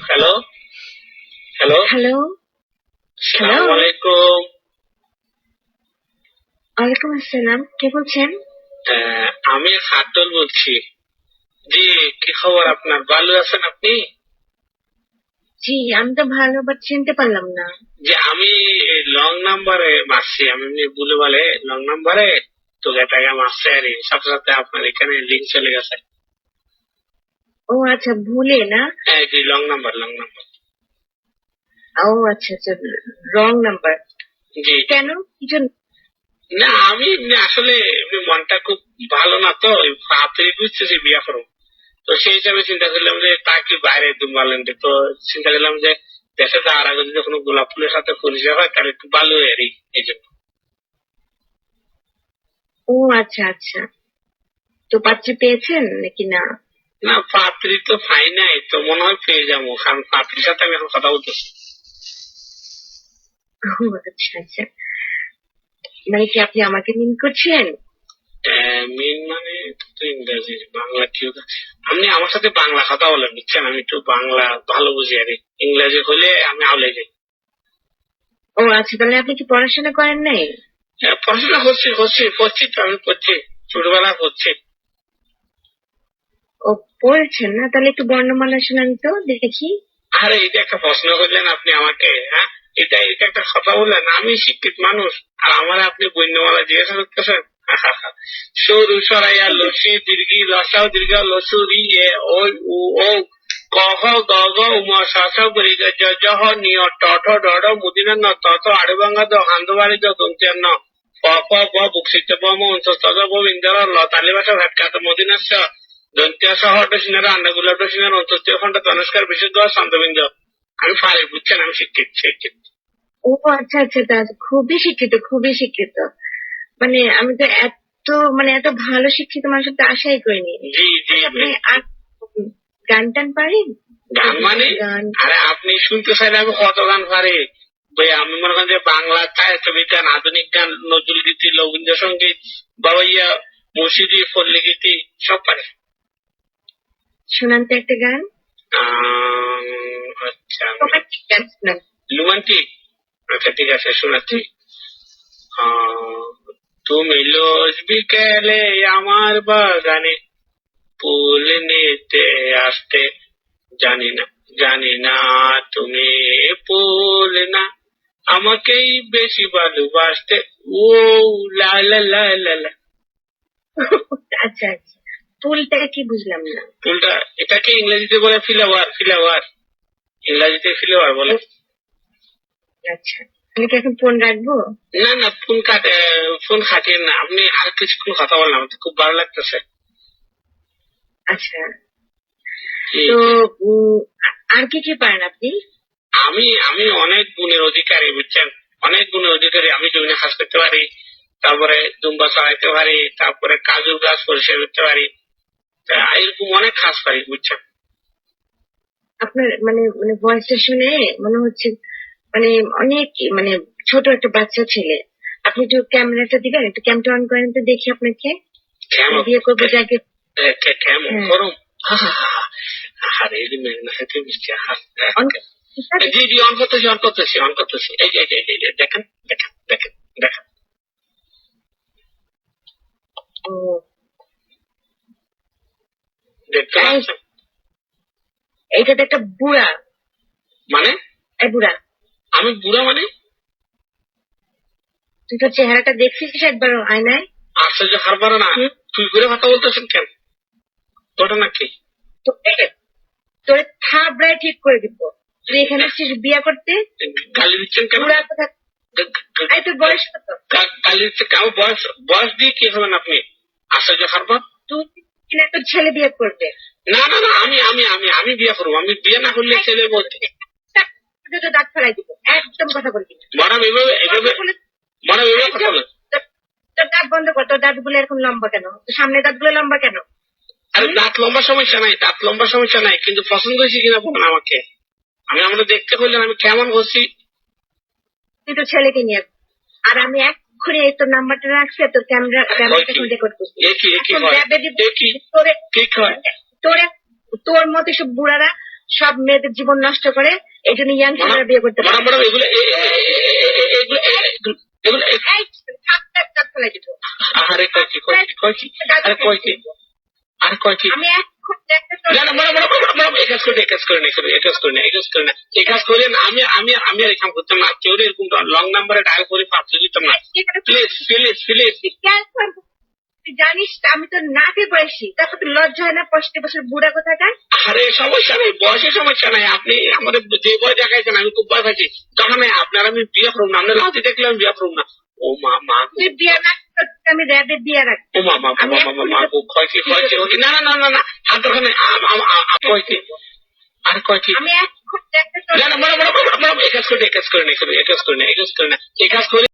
Hello hello hello সালাম আলাইকুম ওয়ালাইকুম আসসালাম। কে বলছেন? আমি হাটল বলছি। জি কি খবর আপনার? ভালো আছেন আপনি? জি আমি তো ভালো বাট চিনতে পারলাম না। যে আমি লং নাম্বারে মারছি। আমি এমনি বলে বলে লং নাম্বারে তো টাকা মারছে আর সাথে সাথে আপনার এখানে লিঙ্ক চলে গেছে। ও আচ্ছা ভুলে না? হ্যাঁ জি লং নাম্বার লং নাম্বার ও আচ্ছা আচ্ছা রং নাম্বার জি। কেন? কিছু না আমি আসলে মনটা খুব ভালো না তো তাড়াতাড়ি বুঝতেছি বিয়া করব। তো সেই হিসাবে চিন্তা করলাম যে তাকে বাইরে একদম তো চিন্তা করলাম যে দেশে যাওয়ার আগে যদি কোনো গোলাপ ফুলের সাথে পরিচয় হয় তাহলে একটু ভালো হয় এই জন্য। ও আচ্ছা আচ্ছা। তো বাচ্চা পেয়েছেন নাকি না? না পাত্রী তো পাই নাই তো মনে হয় পেয়ে যাব কারণ পাত্রীর সাথে আমি এখন কথা বলতেছি আচ্ছা আচ্ছা মানে কি আপনি আমাকে মিন করছেন? মেন মানে তো ইংরেজি বাংলা কি? আপনি আমার সাথে বাংলা কথা বলেন বুঝছেন? আমি একটু বাংলা ভালো বুঝি আর। ইংরেজি হলে আমি আউলে যাই। ও আচ্ছা তাহলে আপনি কি পড়াশোনা করেন নাই? হ্যাঁ, পড়াশোনা করছি করছি পড়ছি তো আমি পড়ছি ছোটবেলা ও পড়েছেন না, তাহলে একটু বর্ণমালা শোনান তো, দেখি। আরে, এটা একটা প্রশ্ন করলেন আপনি আমাকে হ্যাঁ? এটা এটা একটা কথা বললেন, আমি শিক্ষিত মানুষ, আর আমার আপনি বন্যমালা জিজ্ঞাসা করতেছেন? সরু সরাইয়া লসি দীর্ঘি রসাও দীর্ঘ লসু রি এ ওই উ, ও কহ গ গ উম সস বরি জ জ, হ নিয় ট, ঠ, ড ড মুদিনা ন ত ত দ হান্দবাড়ি দ দন্তিয়ান ন, প প, ব বুকসিত ব, ম অঞ্চ তদ ব বিন্দর ল তালি ভাষা ভেটকাত মদিনাস্য দন্তিয়া সহ ডসিনার আন্ডাগুলা ডসিনার অন্তস্তীয় খন্ড তনস্কার বিশুদ্ধ শান্তবিন্দ। আমি পারি বুঝছেন আমি শিক্ষিত শিক্ষিত। ও আচ্ছা আচ্ছা তা খুবই শিক্ষিত খুবই শিক্ষিত। মানে আমি তো এত মানে এত ভালো শিক্ষিত মানুষের তো আশাই করিনি। জি জি আপনি গান টান পারেন? গান মানে? আরে আপনি শুনতে চাইলে আমি কত গান পারি? ভাই আমি মনে করেন যে বাংলা ছায়াছবি গান আধুনিক গান নজরুল গীতি রবীন্দ্রসঙ্গীত বাবা ইয়া মুর্শিদি পল্লী গীতি সব পারে। শোনান তো একটা গান? আচ্ছা। রোমান্টিক গান শোনান। রোমান্টিক? আচ্ছা ঠিক আছে শোনাচ্ছি। তুমি লোজ বিকেলে আমার বাগানে ফুল নিতে আসতে জানি না জানি না তুমি ফুল না। আমাকেই বেশি ভালোবাসতে। ও লা লা লা লা। আচ্ছা আচ্ছা। ফুলটা কি বুঝলাম না। ফুলটা এটাকে ইংরেজিতে বলে ফিলাওয়ার ফিলাওয়ার ইংরেজিতে ফিলাওয়ার বলে। আচ্ছা আমি কি এখন ফোন রাখব? না না ফোন কাটে ফোন কাটিয়ে না। আপনি আর কিছুক্ষণ কথা আমার খুব ভালো লাগতেছে। আচ্ছা। তো আর কি কি পারেন আপনি? আমি আমি অনেক গুণের অধিকারী বুঝছেন? অনেক গুণের অধিকারী আমি জমিনে কাজ করতে পারি তারপরে দুম্বা চালাইতে পারি তারপরে কাজু গাছ পরিষ্কার করতে পারি। এরকম অনেক কাজ পারি বুঝছেন? আপনার মানে মানে ভয়েসটা শুনে মনে হচ্ছে মানে অনেক মানে ছোট একটা বাচ্চা ছেলে। আপনি একটু ক্যামেরাটা দিবেন একটু ক্যামেরা অন করেন তো দেখি আপনাকে। বিয়ে করব যাকে কে- কে- কেমন হ্যাঁ। করম আরে এই মেঘনা খেতে মিষ্টি আহা। অন- জি জি অন করতেছি অন করতেছি অন করতেছি এই যে এই যে, এই যে দেখেন দেখেন দেখেন দেখেন ও, দেখতে তাই? পাচ্ছেন? তো একটা বুড়া। মানে? এই বুড়া। আমি বুড়া মানে? তুই তো চেহারাটা দেখছিস একবার আয়নায়? আশ্চর্য হারবার না। তুই করে কথা বলতেছেন কেন? ঘটনা কি তো তোর থাবড়ায় ঠিক করে দিব। তুই এখানে আসছিস বিয়া করতে? গালি দিচ্ছেন কেন? তোর বয়স কত গালি দিচ্ছেন কেন? বয়স বয়স দিয়ে কি হবেন আপনি? আশ্চর্য হারবার তুই কিনা তোর ছেলে বিয়ে করবে। না না না আমি আমি আমি আমি বিয়ে করব। আমি বিয়ে না করলে ছেলে বলতে দাঁত ফেলাই দিব। একদম কথা বলবি। ম্যাডাম এভাবে এভাবে ম্যাডাম এভাবে কথা বলেন তোর- দাঁত বন্ধ কর। তোর দাঁতগুলো এরকম লম্বা কেন? সামনে দাঁতগুলো লম্বা কেন? আরে দাঁত লম্বা সমস্যা নাই দাঁত লম্বা সমস্যা নাই কিন্তু পছন্দ হয়েছে কিনা বলেন আমাকে। আমি আমরা দেখতে করলেন আমি কেমন করছি তুই তো ছেলেকে নিয়ে। আর আমি এক্ষুনি এই তোর নাম্বারটা রাখছি তোর ক্যামেরা ক্যামেরাটা এখন রেকর্ড করছি হয় তোরে হয় মতো সব বুড়ারা সব মেয়েদের জীবন নষ্ট করে এই জন্য ইয়াং ছেলেরা বিয়ে করতে পারে। আরে কয়েছি কয়েছি আরে আমি তো- না না ম্যাডাম ম্যাডাম ম্যাডাম এই কাজ করে এই কাজ করে না এই কাজ করে না এই কাজ করে না এই কাজ করে না। আমি আমি আমি আর কাম করতাম না। কেউ এরকম লং নাম্বারে ডায়াল করে পাবলিক দিতাম না। প্লিজ প্লিজ প্লিজ তুই জানিস আমি তো নাকে বয়সী তারপর তো লজ্জা হয় না পঁয়ষট্টি বছর বুড়া কোথাকার আরে সমস্যা নাই বয়সের সমস্যা নাই। আপনি আমাদের যে বয় দেখাইছেন আমি খুব ভয় পাচ্ছি তখন আপনার আমি বিয়ে করব না আপনার লাঠি দেখলে আমি বিয়ে করব না। ও মা মা। তুই বিয়ে না আমি র্যাবে বিয়ে রাখ ও মা মা মা মা মা খুব কয়েছি কয়েছি না না না না না আম- আম- কয়েছি আর কয়েছি আমি এখন দেখতে তো- না না ম্যাডাম ম্যাডাম ম্যাডাম এই কাজ করে এই কাজ করে না এই কাজ করে না এই কাজ করে না এই কাজ করে